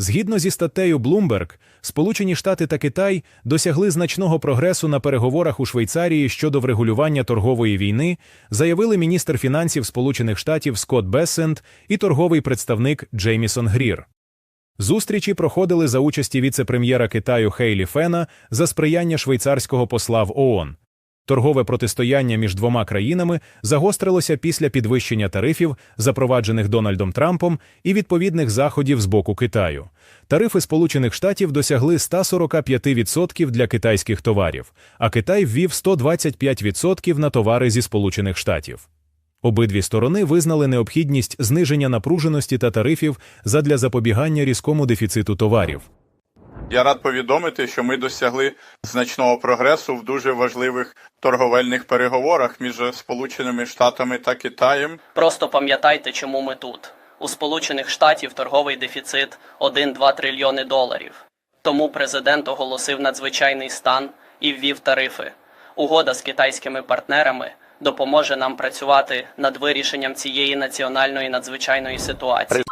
Згідно зі статтею Bloomberg, Сполучені Штати та Китай досягли значного прогресу на переговорах у Швейцарії щодо врегулювання торгової війни, заявили міністр фінансів Сполучених Штатів Скотт Бессент і торговий представник Джеймісон Грір. Зустрічі проходили за участі віце-прем'єра Китаю Хейлі Фена за сприяння швейцарського посла в ООН. Торгове протистояння між двома країнами загострилося після підвищення тарифів, запроваджених Дональдом Трампом, і відповідних заходів з боку Китаю. Тарифи Сполучених Штатів досягли 145% для китайських товарів, а Китай ввів 125% на товари зі Сполучених Штатів. Обидві сторони визнали необхідність зниження напруженості та тарифів задля запобігання різкому дефіциту товарів. Я рад повідомити, що ми досягли значного прогресу в дуже важливих торговельних переговорах між Сполученими Штатами та Китаєм. Просто пам'ятайте, чому ми тут. У Сполучених Штатів торговий дефіцит 1-2 трильйони доларів. Тому президент оголосив надзвичайний стан і ввів тарифи. Угода з китайськими партнерами допоможе нам працювати над вирішенням цієї національної надзвичайної ситуації.